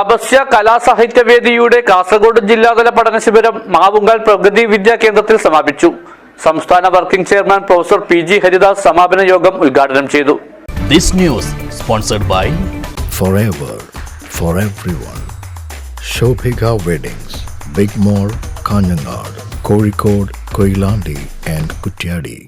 തപസ്യ കലാസാഹിത്യവേദിയുടെ കാസർഗോഡ് ജില്ലാതല പഠന ശിബിരം മാവുങ്കൽ പ്രഗതി വിദ്യാ കേന്ദ്രത്തിൽ സമാപിച്ചു സംസ്ഥാന working chairman professor P G Haridas സമാപന യോഗം ഉദ്ഘാടനം ചെയ്തു This news sponsored by forever for everyone. Shobhika Weddings, Big Mall, Kanyanad, Kozhikode, Koilandi and Kutyadi.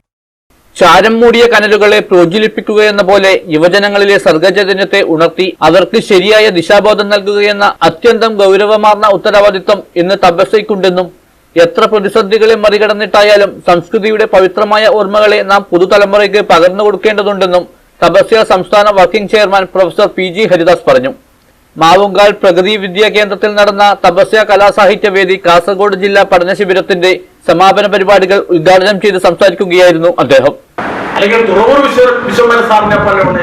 ചാരം മൂടിയ കനലുകളെ പ്രോജ്വലിപ്പിക്കുകയെന്ന പോലെ യുവജനങ്ങളിലെ സർഗചൈതന്യത്തെ ഉണർത്തി അവർക്ക് ശരിയായ ദിശാബോധം നൽകുകയെന്ന അത്യന്തം ഗൗരവമാർന്ന ഉത്തരവാദിത്വം ഇന്ന് തപസ്സയ്ക്കുണ്ടെന്നും എത്ര പ്രതിസന്ധികളെ മറികടന്നിട്ടായാലും സംസ്കൃതിയുടെ പവിത്രമായ ഓർമ്മകളെ നാം പുതുതലമുറയ്ക്ക് പകർന്നു കൊടുക്കേണ്ടതുണ്ടെന്നും തപസ്യ സംസ്ഥാന working chairman professor P G Haridas പറഞ്ഞു. മാവുങ്കാൽ പ്രകൃതി വിദ്യാ കേന്ദ്രത്തിൽ നടന്ന തപസ്യ കലാസാഹിത്യവേദി കാസർഗോഡ് ജില്ലാ പഠന ശിബിരത്തിന്റെ സമാപന പരിപാടികൾ ഉദ്ഘാടനം ചെയ്ത് സംസാരിക്കുകയായിരുന്നു അദ്ദേഹം. അല്ലെങ്കിൽ തുറവൂർ വിശ്വ വിശ്വമന സാറിനെ പോലെയുള്ള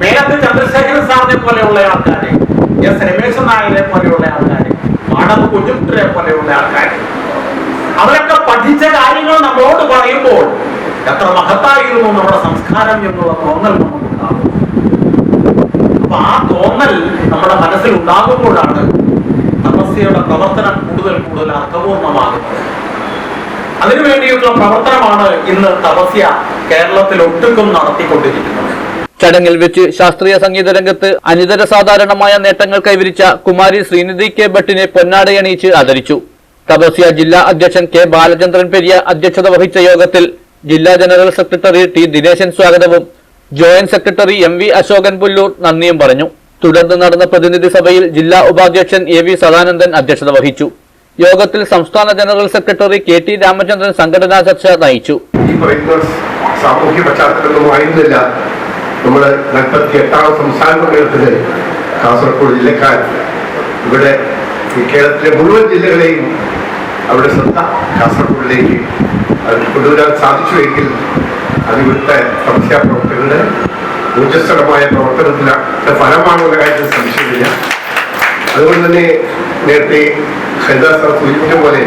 മേലത്ത് ചന്ദ്രശേഖരൻ സാറിനെ പോലെയുള്ള ആൾക്കാര്. എസ് രമേശൻ നായരെ പോലെയുള്ള ആൾക്കാര്. മാടവ് കുഞ്ഞുകുട്ടരെ പോലെയുള്ള ആൾക്കാർ അവരൊക്കെ പഠിച്ച കാര്യങ്ങൾ നമ്മളോട് പറയുമ്പോൾ എത്ര മഹത്തായിരുന്നു നമ്മുടെ സംസ്കാരം എന്നുള്ള തോന്നൽ നമുക്കുണ്ടാകും. അപ്പൊ ആ തോന്നൽ നമ്മുടെ മനസ്സിൽ ഉണ്ടാകുമ്പോഴാണ് തപസ്യയുടെ പ്രവർത്തനം കൂടുതൽ കൂടുതൽ അർത്ഥപൂർണമാകുന്നത്. അതിനു വേണ്ടിയിട്ടുള്ള പ്രവർത്തനമാണ് ഇന്ന് തപസ്യ കേരളത്തിൽ ഒട്ടുക്കും നടത്തിക്കൊണ്ടിരിക്കുന്നത്. ചടങ്ങിൽ വെച്ച് ശാസ്ത്രീയ സംഗീത രംഗത്ത് അനിതര സാധാരണമായ നേട്ടങ്ങൾ കൈവരിച്ച കുമാരി ശ്രീനിധി കെ ഭട്ടിനെ പൊന്നാടയണിയിച്ച് ആദരിച്ചു. തപസ്യ ജില്ലാ അധ്യക്ഷൻ കെ ബാലചന്ദ്രൻ പെരിയ അധ്യക്ഷത വഹിച്ച യോഗത്തിൽ ജില്ലാ ജനറൽ സെക്രട്ടറി ടി ദിനേശൻ സ്വാഗതവും joint secretary M V Ashokan Pullur നന്ദിയും പറഞ്ഞു. തുടർന്ന് നടന്ന പ്രതിനിധി സഭയിൽ ജില്ലാ ഉപാധ്യക്ഷൻ എ വി സദാനന്ദൻ അധ്യക്ഷത വഹിച്ചു. യോഗത്തിൽ സംസ്ഥാന general secretary K T Ramachandran സംഘടനാ ചർച്ച നയിച്ചു. ഈ പറയുന്ന സാമൂഹ്യ പശ്ചാത്തലമൊന്നും ആയിരുന്നില്ല നമ്മൾ നാൽപ്പത്തി എട്ടാം സംസ്ഥാന സമ്മേളനത്തിൽ കാസർഗോഡ് ജില്ലക്കാർ ഇവിടെ കേരളത്തിലെ മുഴുവൻ ജില്ലകളെയും അവിടെ ശ്രദ്ധ കാസർഗോഡിലേക്ക് കൊണ്ടുവരാൻ സാധിച്ചുവെങ്കിൽ അതിവിടുത്തെ സമസ്യാ പ്രവർത്തകരുടെ ഊർജസ്വലമായ പ്രവർത്തനത്തിന്റെ ഫലമാണെന്ന കാര്യത്തിൽ സംശയമില്ല. അതുകൊണ്ട് തന്നെ നേരത്തെ ഹരിദാസ് സാർ സൂചിപ്പിച്ച പോലെ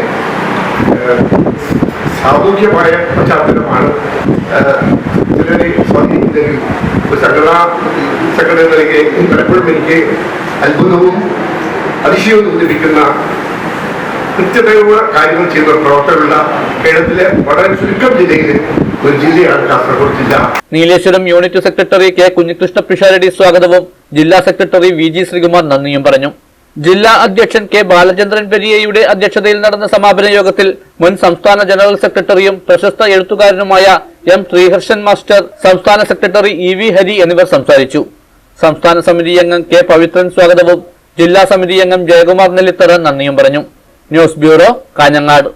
സാമൂഹ്യമായ പശ്ചാത്തലമാണ് ചിലരെ സ്വാധീനിച്ചതെങ്കിൽ ഒരു സംഘടനാ സംഘടനകളിലേക്ക് പലപ്പോഴും എനിക്ക് അത്ഭുതവും അതിശയവും തോന്നിപ്പിക്കുന്ന കൃത്യതയുള്ള കാര്യങ്ങൾ ചെയ്യുന്ന പ്രവർത്തകരുള്ള കേരളത്തിലെ വളരെ ചുരുക്കം ജില്ലയിൽ Nileshwaram unit secretary K Kunhikrishna Pisharody സ്വാഗതവും ജില്ലാ സെക്രട്ടറി വി ജി ശ്രീകുമാർ നന്ദിയും പറഞ്ഞു. ജില്ലാ അധ്യക്ഷൻ കെ ബാലചന്ദ്രൻ പെരിയയുടെ അധ്യക്ഷതയിൽ നടന്ന സമാപന യോഗത്തിൽ മുൻ സംസ്ഥാന ജനറൽ സെക്രട്ടറിയും പ്രശസ്ത എഴുത്തുകാരനുമായ എം ശ്രീഹർഷൻ മാസ്റ്റർ സംസ്ഥാന സെക്രട്ടറി ഇ വി ഹരി എന്നിവർ സംസാരിച്ചു. സംസ്ഥാന സമിതി അംഗം കെ പവിത്രൻ സ്വാഗതവും ജില്ലാ സമിതി അംഗം ജയകുമാർ നെല്ലിത്തറ നന്ദിയും പറഞ്ഞു. News bureau Kanhangad.